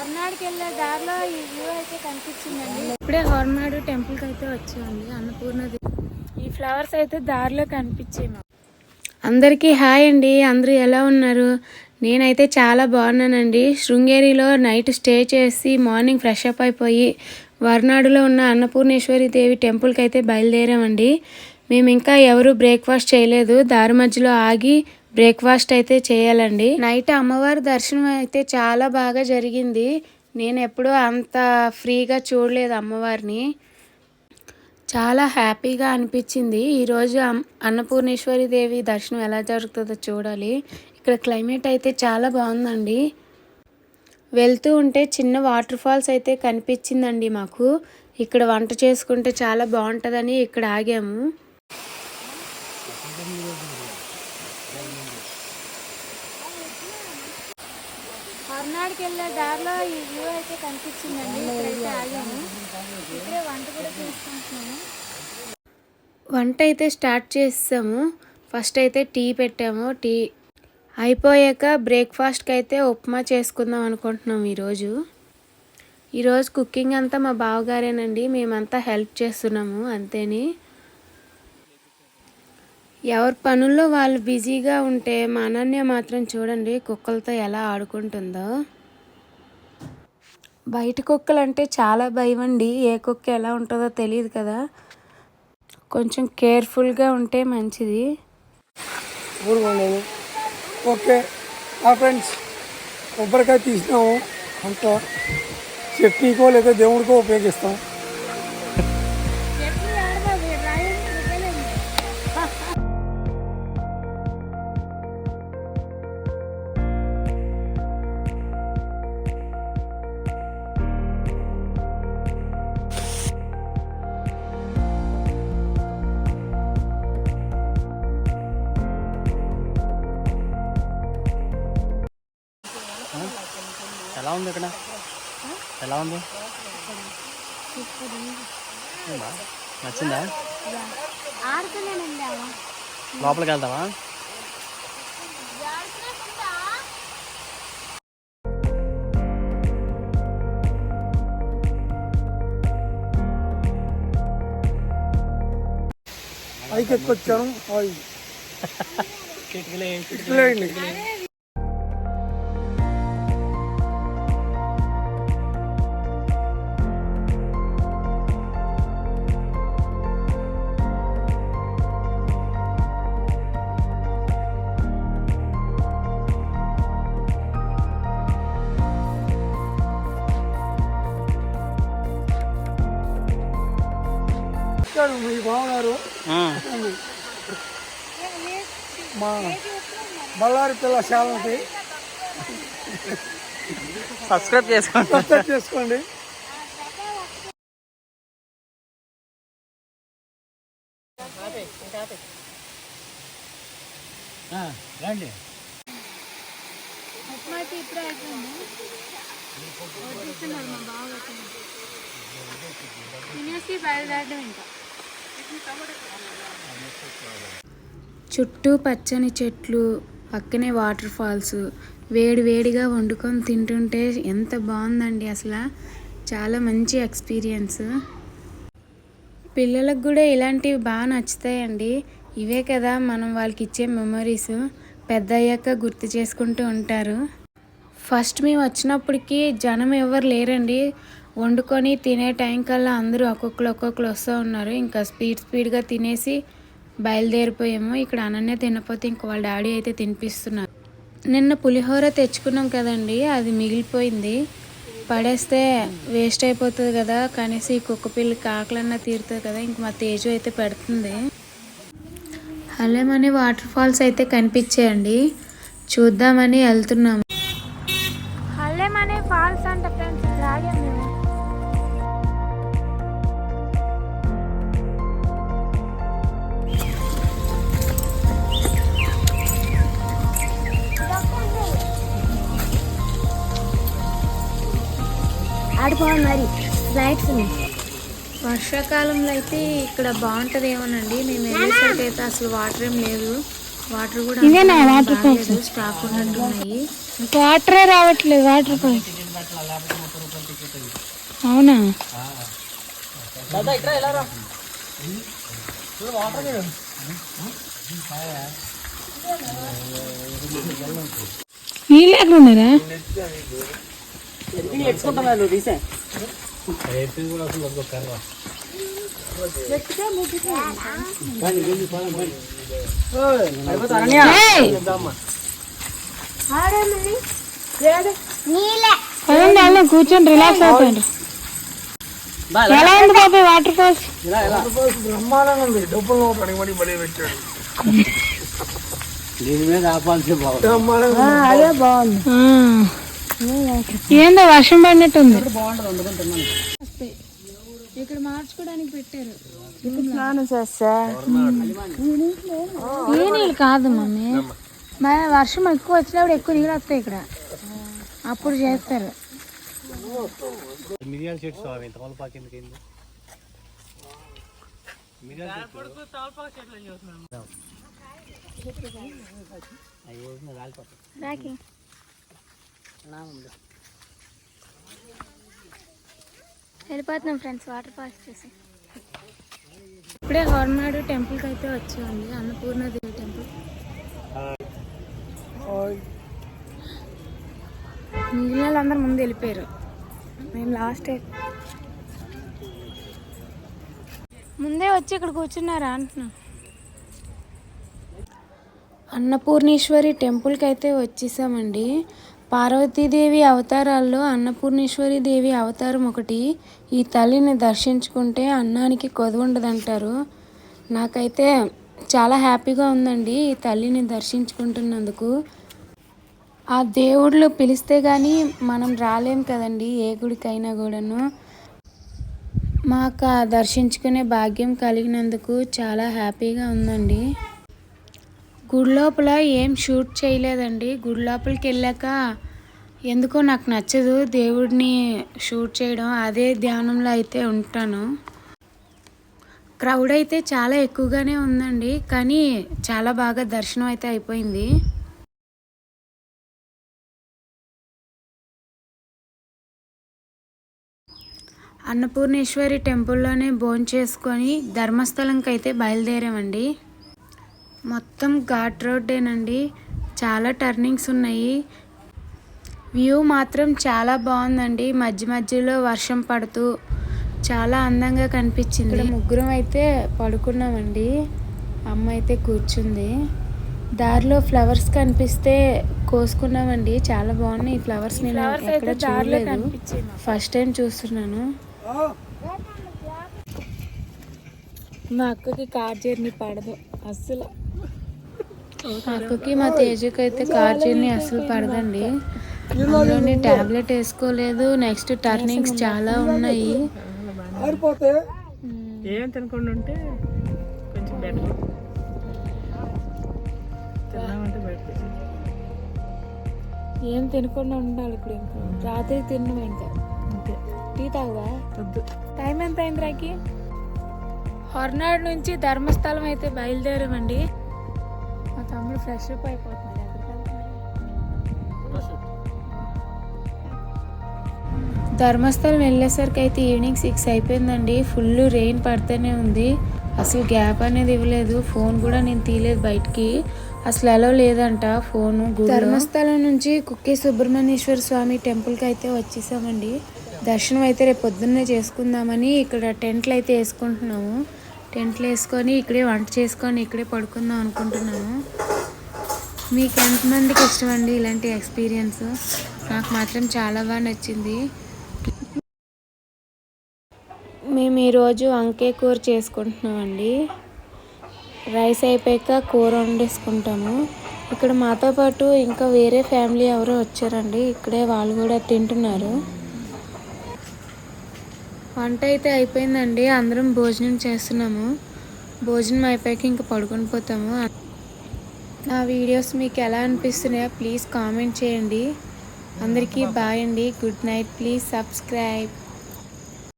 హొర్నాడుకి వెళ్ళే దారిలో ఈ వ్యూ అయితే కనిపించిందండి. ఇప్పుడే హొర్నాడు టెంపుల్కి అయితే వచ్చామండి అన్నపూర్ణది ఈ ఫ్లవర్స్ అయితే దారిలో కనిపించాయి అందరికీ హాయ్ అండి అందరూ ఎలా ఉన్నారు? నేనైతే చాలా బాగున్నానండి. శృంగేరిలో నైట్ స్టే చేసి మార్నింగ్ ఫ్రెష్ అప్ అయిపోయి వర్నాడులో ఉన్న అన్నపూర్ణేశ్వరి దేవి టెంపుల్కి అయితే బయలుదేరామండి. మేము ఇంకా ఎవరు బ్రేక్ఫాస్ట్ చేయలేదు. దారి మధ్యలో ఆగి బ్రేక్ఫాస్ట్ అయితే చేయాలండి. నైట్ అమ్మవారి దర్శనం అయితే చాలా బాగా జరిగింది. నేను ఎప్పుడూ అంత ఫ్రీగా చూడలేదు అమ్మవారిని. చాలా హ్యాపీగా అనిపించింది. ఈరోజు అన్నపూర్ణేశ్వరి దేవి దర్శనం ఎలా జరుగుతుందో చూడాలి. ఇక్కడ క్లైమేట్ అయితే చాలా బాగుందండి. వెళ్తూ ఉంటే చిన్న వాటర్ ఫాల్స్ అయితే కనిపించిందండి మాకు. ఇక్కడ వంట చేసుకుంటే చాలా బాగుంటుందని ఇక్కడ ఆగాము. హర్నాడుకి వెళ్ళే దారిలో ఈ వ్యూ అయితే కనిపించిందండి. ఇక్కడైతే ఆగాము. ఇక్కడే వంట కూడా చేసుకుంటున్నాము. వంట అయితే స్టార్ట్ చేసాము. ఫస్ట్ అయితే టీ పెట్టాము. టీ అయిపోయాక బ్రేక్ఫాస్ట్కి అయితే ఉప్మా చేసుకుందాం అనుకుంటున్నాం ఈరోజు. ఈరోజు కుకింగ్ అంతా మా బావగారేనండి. మేమంతా హెల్ప్ చేస్తున్నాము. అంతేని. ఎవరి పనుల్లో వాళ్ళు బిజీగా ఉంటే మా అనన్య మాత్రం చూడండి కుక్కలతో ఎలా ఆడుకుంటుందో. బయట కుక్కలు అంటే చాలా భయం అండి. ఏ కుక్క ఎలా ఉంటుందో తెలియదు కదా. కొంచెం కేర్ఫుల్గా ఉంటే మంచిది. ఓకే ఆ ఫ్రెండ్స్ కొబ్బరికాయ తీసినాము. అంత చట్నీకో లేదా దేవుడికో ఉపయోగిస్తాం. ఎలా ఉంది ఇక్కడ? ఎలా ఉంది? నచ్చిందా? లోపలికి వెళ్తావా పైకి ఎక్కొచ్చాను హాయ్ కిటికీలే. ఇక్కడ మీ బావగారు. మా బళ్ళారి పిల్ల శాలకి సబ్స్క్రైబ్ చేసుకోండి. సబ్స్క్రైబ్ చేసుకోండి. రండి. తినేసి బయలుదేరడం ఇంకా. చుట్టూ పచ్చని చెట్లు పక్కనే వాటర్ ఫాల్స్. వేడి వేడిగా వండుకొని తింటుంటే ఎంత బాగుందండి అసలు. చాలా మంచి ఎక్స్పీరియన్స్. పిల్లలకు కూడా ఇలాంటివి బాగా నచ్చుతాయండి. ఇవే కదా మనం వాళ్ళకి ఇచ్చే మెమరీస్. పెద్ద అయ్యాక గుర్తు చేసుకుంటూ ఉంటారు. ఫస్ట్ మేము వచ్చినప్పటికీ జనం ఎవరు లేరండి. వండుకొని తినే టైం కల్లా అందరూ ఒక్కొక్కరు ఒక్కొక్కరు వస్తూ ఉన్నారు. ఇంకా స్పీడ్ స్పీడ్గా తినేసి బయలుదేరిపోయాము. ఇక్కడ అనన్య తినపోతే ఇంక వాళ్ళ డాడీ అయితే తినిపిస్తున్నారు. నిన్న పులిహోర తెచ్చుకున్నాం కదండి అది మిగిలిపోయింది. పడేస్తే వేస్ట్ అయిపోతుంది కదా కనీసం ఈ కుక్క పిల్లి కాకలన్నా తీరుతుంది కదా ఇంక మా తేజు అయితే పెడుతుంది. హలేమని వాటర్ ఫాల్స్ అయితే కనిపించాయండి. చూద్దామని వెళ్తున్నాము. ఆడిపోవాలి మరి స్లైడ్స్ వర్షాకాలంలో అయితే ఇక్కడ బాగుంటది ఏమోనండి మేము వెళ్ళేసరికి అయితే అసలు వాటర్ ఏం లేదు. వాటర్ కూడా బాగాలేదు, స్టాక్ ఉన్నట్టు ఉన్నాయి వాటరే రావట్లేదు వాటర్ అవునా? వాటర్ నీళ్ళు ఎక్కడ ఉన్నారా? ఎత్తుకుంటా నువ్వు తీసే? ఎత్తుకు కూడా అసలు ఒక కర్ర కూర్చొని రిలాక్స్ అవుతాండి ఎలా ఉంది బాబాయ్ వాటర్ ఫాల్స్ బ్రహ్మాండంగా ఉంది. డబ్బులు మడి మడి పెట్టాడు. దీని మీద ఆపాల్సి బాగుంది. అదే బాగుంది. ఏందో వర్షం పడినట్టుంది. ఇక్కడ మార్చుకోవడానికి పెట్టారు. స్నానం చేస్తా. ఏ నీళ్ళు కాదు మమ్మీ. మా వర్షం ఎక్కువ వచ్చినప్పుడు ఎక్కువ నీళ్ళు వస్తాయి ఇక్కడ. అప్పుడు చేస్తారు. మిరియాల చెట్టు స్వామి మిరియాల చెట్టు. వెళ్ళిపోతున్నాం ఫ్రెండ్స్ వాటర్ ఫాల్స్ చూసి. ఇప్పుడే హోర్నాడు టెంపుల్కి అయితే వచ్చామండి అన్నపూర్ణదేవి టెంపుల్. మిగిలిన వాళ్ళందరూ ముందు వెళ్ళిపోయారు. మేము లాస్ట్ ముందే వచ్చి ఇక్కడ కూర్చున్నారా అంటున్నా. అన్నపూర్ణేశ్వరి టెంపుల్కి అయితే వచ్చేసామండి. పార్వతీదేవి అవతారాల్లో అన్నపూర్ణేశ్వరి దేవి అవతారం ఒకటి. ఈ తల్లిని దర్శించుకుంటే అన్నానికి కొదువుండదంటారు. నాకైతే చాలా హ్యాపీగా ఉందండి ఈ తల్లిని దర్శించుకుంటున్నందుకు. ఆ దేవుళ్ళు పిలిస్తే కానీ మనం రాలేం కదండి ఏ గుడికైనా కూడాను మాకు ఆ దర్శించుకునే భాగ్యం కలిగినందుకు చాలా హ్యాపీగా ఉందండి. గుడి లోపల ఏం షూట్ చేయలేదండి. గుడి లోపలికి వెళ్ళాక ఎందుకో నాకు నచ్చదు దేవుడిని షూట్ చేయడం. అదే ధ్యానంలో అయితే ఉంటాను. క్రౌడ్ అయితే చాలా ఎక్కువగానే ఉందండి. కానీ చాలా బాగా దర్శనం అయితే అయిపోయింది. అన్నపూర్ణేశ్వరి టెంపుల్లోనే భోంచేసుకొని ధర్మస్థలంకి అయితే బయలుదేరామండి. మొత్తం ఘాట్ రోడ్డేనండి. చాలా టర్నింగ్స్ ఉన్నాయి. వ్యూ మాత్రం చాలా బాగుందండి. మధ్య మధ్యలో వర్షం పడుతూ చాలా అందంగా కనిపించింది. ఇక్కడ ముగ్గురం అయితే పడుకున్నామండి. అమ్మ అయితే కూర్చుంది. దారిలో ఫ్లవర్స్ కనిపిస్తే కోసుకున్నామండి. చాలా బాగున్నాయి ఈ ఫ్లవర్స్. నేను ఎక్కడ చూడలేదు. ఫస్ట్ టైం చూస్తున్నాను. మా అక్కకి కార్ జర్నీ పడదు. అస్సలు. మా అక్కకి మా తేజకి అయితే కార్ జర్నీ అస్సలు పడదండి అందులోని టాబ్లెట్ వేసుకోలేదు. నెక్స్ట్ టర్నింగ్స్ చాలా ఉన్నాయి. ఏం తినకుండా ఉంటే కొంచెం బెటర్ తిన్నామంటే బెటర్ ఏం తినకుండా ఉండాలి ఇప్పుడు ఇంకా. రాత్రి తిన్నాం ఇంకా. అంతే. టీ తాగువా? వద్దు. టైం ఎంత అయింది రాకి హొర్నాడు నుంచి ధర్మస్థలం అయితే బయలుదేరామండి. తమ్ముడు ఫ్రెష్ అప్ అయిపోతున్నాడు? ధర్మస్థలం వెళ్ళేసరికి అయితే ఈవినింగ్ సిక్స్ అయిపోయిందండి. ఫుల్ రెయిన్ పడుతూనే ఉంది. అసలు గ్యాప్ అనేది ఇవ్వలేదు. ఫోన్ కూడా నేను తీయలేదు బయటికి. అసలు అలో లేదంట ఫోను ధర్మస్థలం నుంచి కుక్కే సుబ్రహ్మణ్యేశ్వర స్వామి టెంపుల్కి అయితే వచ్చేసామండి. దర్శనం అయితే రేపు పొద్దున్నే చేసుకుందామని ఇక్కడ టెంట్లు అయితే వేసుకుంటున్నాము. టెంట్లు వేసుకొని ఇక్కడే వంట చేసుకొని ఇక్కడే పడుకుందాం అనుకుంటున్నాము. మీకు ఎంతమందికి ఇష్టం అండి ఇలాంటి ఎక్స్పీరియన్స్? నాకు మాత్రం చాలా బాగా నచ్చింది. మేము ఈరోజు వంకాయ కూర చేసుకుంటున్నామండి. రైస్ అయిపోయాక కూర వండేసుకుంటాము. ఇక్కడ మాతో పాటు ఇంకా వేరే ఫ్యామిలీ ఎవరో వచ్చారండి. ఇక్కడే వాళ్ళు కూడా తింటున్నారు. వంట అయితే అయిపోయిందండి. అందరం భోజనం చేస్తున్నాము. భోజనం అయిపోయాక ఇంకా పడుకొని పోతాము. నా వీడియోస్ మీకు ఎలా అనిపిస్తున్నాయో ప్లీజ్ కామెంట్ చేయండి. అందరికీ బాయ్ అండి. Good night. Please subscribe.